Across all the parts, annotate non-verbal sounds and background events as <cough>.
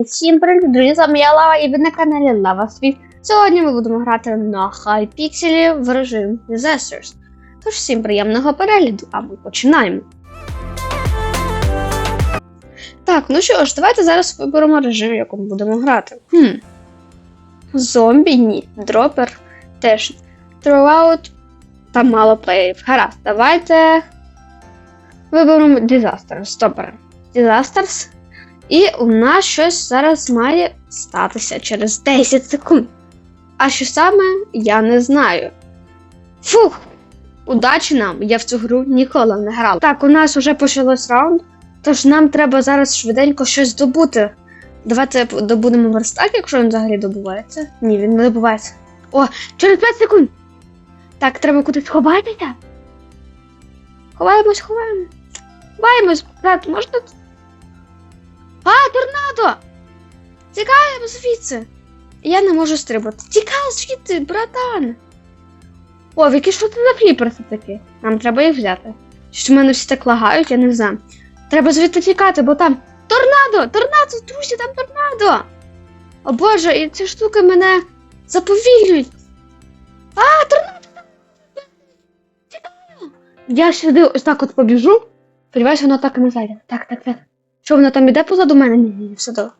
Всім привіт, друзі, з вами я Лава і ви на каналі Лава Світ. Сьогодні ми будемо грати на Hypixel в режим Disasters. Тож всім приємного перегляду, а ми починаємо. Так, ну що ж, давайте зараз виберемо режим, в якому будемо грати. Хм. Зомбі ні. Дропер теж. Throughout там мало плеїв. Гаразд, давайте виберемо Disasters. Стопер. Disasters. І у нас щось зараз має статися через 10 секунд. А що саме, я не знаю. Фух! Удачі нам! Я в цю гру ніколи не грав. Так, у нас вже почалось раунд, тож нам треба зараз швиденько щось добути. Давайте добудемо верстак, якщо він взагалі добувається. Ні, він не добувається. О, через 5 секунд! Так, треба кудись ховатися. Ховаємось, ховаємось. Ховаємось, брат, можна а, торнадо! Тікаємо звідси. Я не можу стрибати. Тікай звідти, братан. О, які що це за фліперси такі? Нам треба їх взяти. Що в мене всі так лагають, я не знаю. Треба звідти тікати, бо там торнадо! Торнадо, друзі, там торнадо! О боже, і ці штуки мене заповільнюють. А, торнадо! Тікаю! Я сюди ось так от побіжу. Сподіваюся, воно так і не зайде. Так, так, так. Що вона там іде позаду мене? Ні, ні, все добре.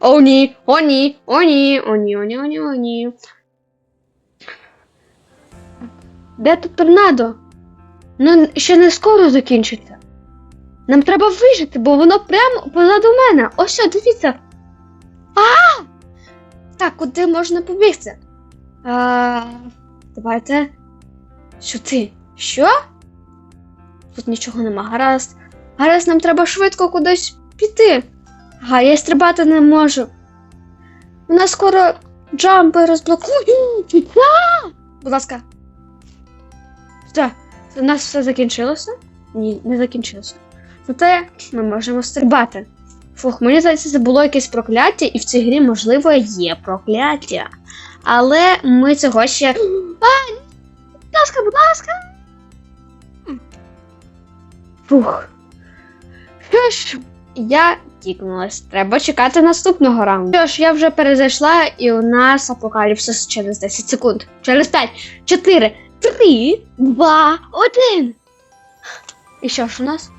О, ні, о, ні, о, ні, о, ні, о, ні, о, ні, о, ні. Де тут торнадо? Ну, ще не скоро закінчиться. Нам треба вижити, бо воно прямо позаду мене. Ось що, дивіться. А! Так, куди можна побігти? А, давайте. Що ти? Що? Тут нічого нема. Гаразд. Гаразд, нам треба швидко кудись піти. Ага, я стрибати не можу. У нас скоро джампи розблокують. Будь ласка. Все, у нас все закінчилося? Ні, не закінчилося. Зате ми можемо стрибати. Фух, мені здається, це було якесь прокляття, і в цій грі, можливо, є прокляття. Але ми цього ще. А! Будь ласка, будь ласка. Фух. Що ж, я тікнулась. Треба чекати наступного раунду. Що ж, я вже перезайшла, і у нас апокаліпсис через 10 секунд. Через 5, 4, 3, 2, 1. І що ж у нас?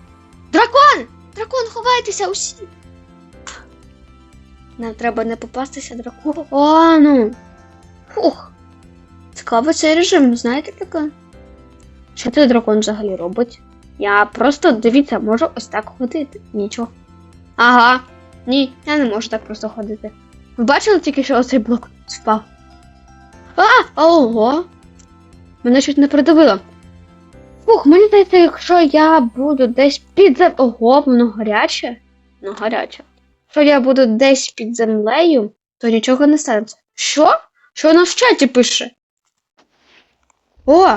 Дракон! Дракон, ховайтеся усі! Нам треба не попастися дракону. О, ну. Фух. Цікаво цей режим, знаєте таке? Що цей дракон взагалі робить? Я просто дивіться, можу ось так ходити. Нічого. Ага. Ні, я не можу так просто ходити. Ви бачили тільки, що оцей блок впав? А! Ого! Мене щось не придавило. Фух, мені здається, якщо я буду десь під зем... Ого, воно гаряче. Ну, гаряче. Якщо я буду десь під землею, то нічого не станеться. Що? Що воно в чаті пише? О!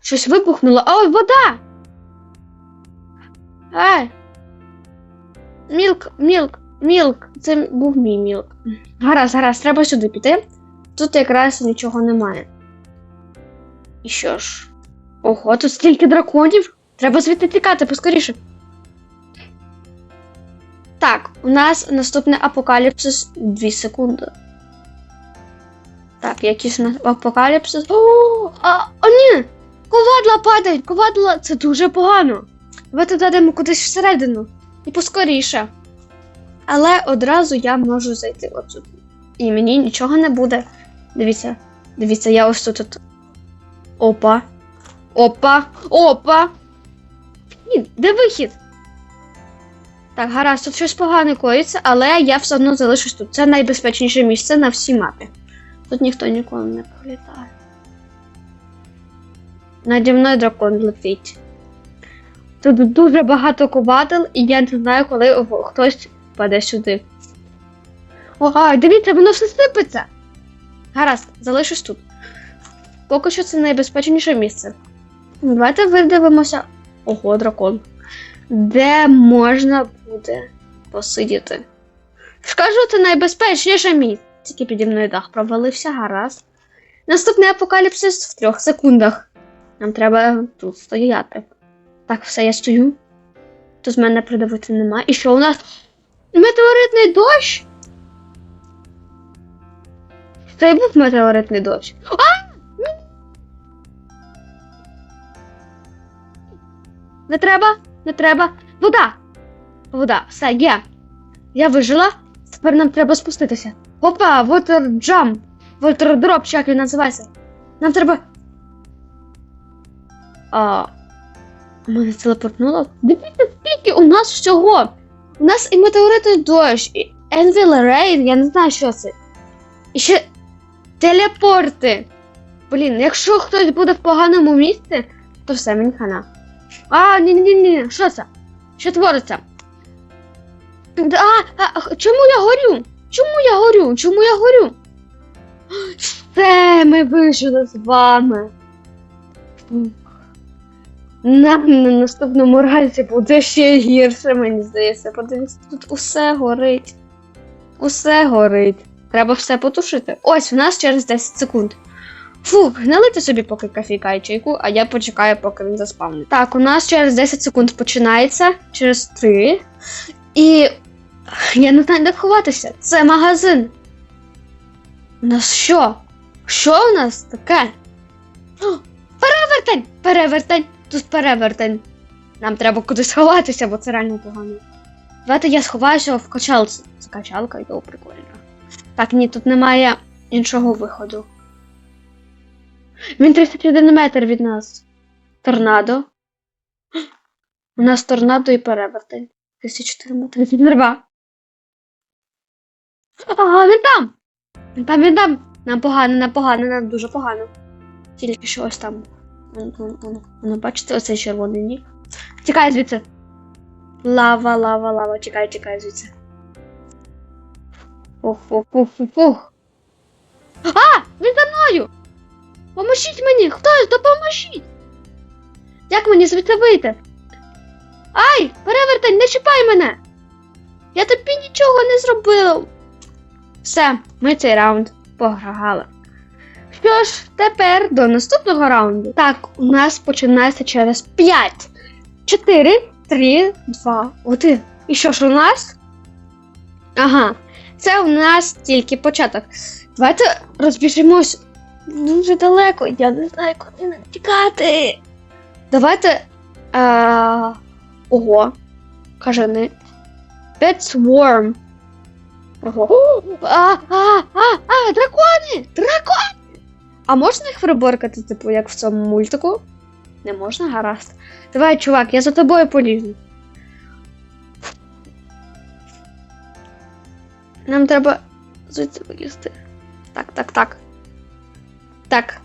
Щось вибухнуло. О, вода! Ай! Мілк, мілк, мілк. Це був мій мілк. Гаразд, гаразд, треба сюди піти. Тут якраз нічого немає. І що ж? Ого, тут стільки драконів. Треба звідти тікати поскоріше. Так, у нас наступний апокаліпсис 2 секунди. Так, якийсь у нас апокаліпсис. О, а, о, ні! Ковадла падають! Ковадла це дуже погано. Давайте дадемо кудись всередину. І поскоріше. Але одразу я можу зайти отут. І мені нічого не буде. Дивіться, дивіться, я ось тут. Опа. Опа. Опа. Ні, де вихід? Так, гаразд, тут щось погане коїться, але я все одно залишусь тут. Це найбезпечніше місце на всій мапі. Тут ніхто ніколи не пролітає. Наді мною дракон летить. Тут дуже багато ковадел, і я не знаю, коли хтось впаде сюди. Ага, дивіться, воно все сипеться. Гаразд, залишусь тут. Поки що це найбезпечніше місце. Давайте видивимося. Ого, дракон. Де можна буде посидіти? Скажу, це найбезпечніше місце. Тільки піді мною дах провалився, гаразд. Наступний апокаліпсис в трьох секундах. Нам треба тут стояти. Так, все, я стою. Тут з мене придавити нема. І що у нас? метеоритний дощ? Це був метеоритний дощ. А! Не треба, не треба. Вода! Вода, все, є. Я вижила. Тепер нам треба спуститися. Опа, water jump. Water drop, як він називається. Нам треба. А. Мене телепортнуло. Дивіться, скільки у нас всього. У нас і метеоритний дощ, і Envil Rain, я не знаю, що це. І ще телепорти. Блін, якщо хтось буде в поганому місці, то все, мені хана. А, ні, ні, ні, що це? Що твориться? А, а, чому я горю? Чому я горю? Чому я горю? Все, ми вижили з вами. Нам на наступному разі буде ще гірше, мені здається. Подивіться, тут усе горить. Усе горить. Треба все потушити. Ось, у нас через 10 секунд. Фух, налити собі поки кофійка і чайку, а я почекаю, поки він заспавнить. Так, у нас через 10 секунд починається, через 3. І я не знаю, де ховатися. Це магазин. У нас що? Що у нас таке? О, перевертень! Перевертень! Тут перевертень. Нам треба кудись сховатися, бо це реально погано. Давайте я сховаюся в качалці. Це качалка, його прикольно. Так, ні, тут немає іншого виходу. Він 31 метр від нас. Торнадо. У нас торнадо і перевертень. 34 метри. Ага, він там! Він там, він там! Нам погано, нам погано, нам дуже погано. Тільки що ось там. Воно, бачите, оцей червоний нік. Тікай звідси. Лава, лава, лава, тікай, тікай звідси. Фух, фух, фух, фух, фух. А! Він за мною! Поможіть мені! Хтось, допоможіть! Як мені звідси вийти? Ай! Перевертень, не чіпай мене! Я тобі нічого не зробила. Все, ми цей раунд пограли. Що ж, тепер до наступного раунду. Так, у нас починається через 5, 4, 3, 2, 1. І що ж у нас? Ага, це у нас тільки початок. Давайте розбіжимось дуже далеко. Я не знаю, куди нам тікати. Давайте. А... Ого. Кажани. Pet Swarm. Ого. <gasps> А, а, а, а, дракони! Дракони! А можна їх приборкати, типу, як в цьому мультику? Не можна, гаразд. Давай, чувак, я за тобою полізу. Нам треба звідси вилізти. Так, так, так. Так.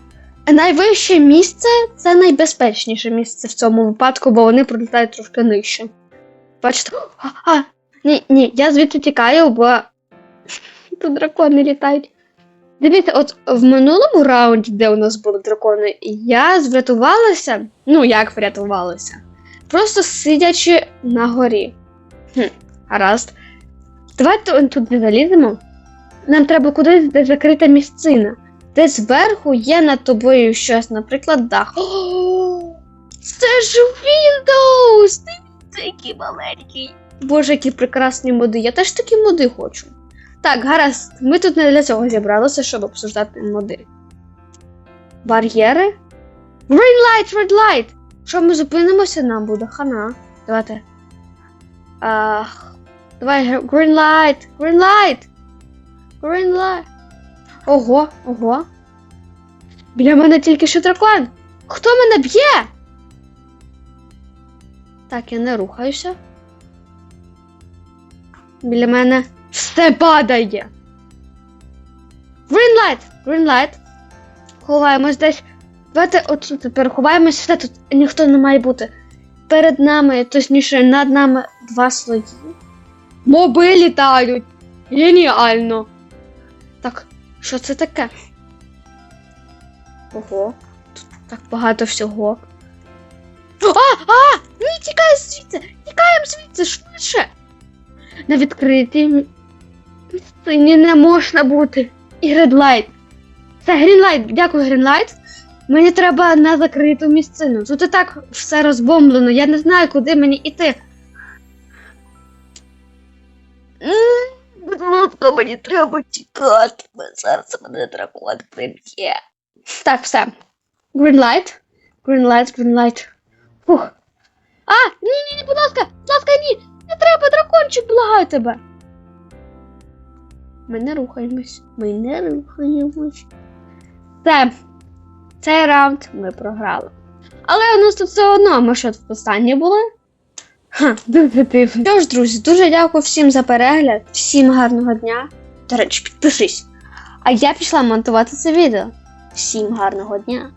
Найвище місце це найбезпечніше місце в цьому випадку, бо вони пролітають трошки нижче. Бачите? А, а, ні, ні, я звідти тікаю, бо тут дракони літають. Дивіться, от в минулому раунді, де у нас були дракони, я врятувалася. Ну, як врятувалася? Просто сидячи на горі. Хм, гаразд. Давайте тут не заліземо. Нам треба кудись, де закрита місцина. Де зверху є над тобою щось, наприклад, дах. О, це ж Windows! Дивіться, який маленький. Боже, які прекрасні моди. Я теж такі моди хочу. Так, гаразд, ми тут не для цього зібралися, щоб обсуждати моди. Бар'єри? Green light, red light! Що ми зупинимося, нам буде хана. Давайте. А, давай, green light, green light! Green light. Ого, ого. Біля мене тільки що дракон. Хто мене б'є? Так, я не рухаюся. Біля мене все падає. Green light! Green light. Ховаємось десь. Давайте от тепер ховаємось, все тут ніхто не має бути. Перед нами, точніше, над нами два слої. Моби літають. Геніально. Так, що це таке? Ого, тут так багато всього. А! А! Ні, тікай звідси! Тікаємо звідси швидше! На відкритій місцині не можна бути. І Гредлайт. Це Грінлайт, дякую, Грінлайт. Мені треба на закриту місцину. Тут і так все розбомблено, я не знаю, куди мені йти. Будь ласка, мені треба тікати, зараз мене дракон приб'є. Так, все. Green light. Green light, green light. Фух. А, ні, ні, ні, будь ласка, будь ласка, ні. Не треба, дракончик, благаю тебе. Ми не рухаємось. Ми не рухаємось. Все. Цей раунд ми програли. Але у нас тут все одно, ми що тут останні були. Ха, дуже дивно. Що ж, друзі, дуже дякую всім за перегляд, всім гарного дня. До речі, підпишись. А я пішла монтувати це відео. Всім гарного дня!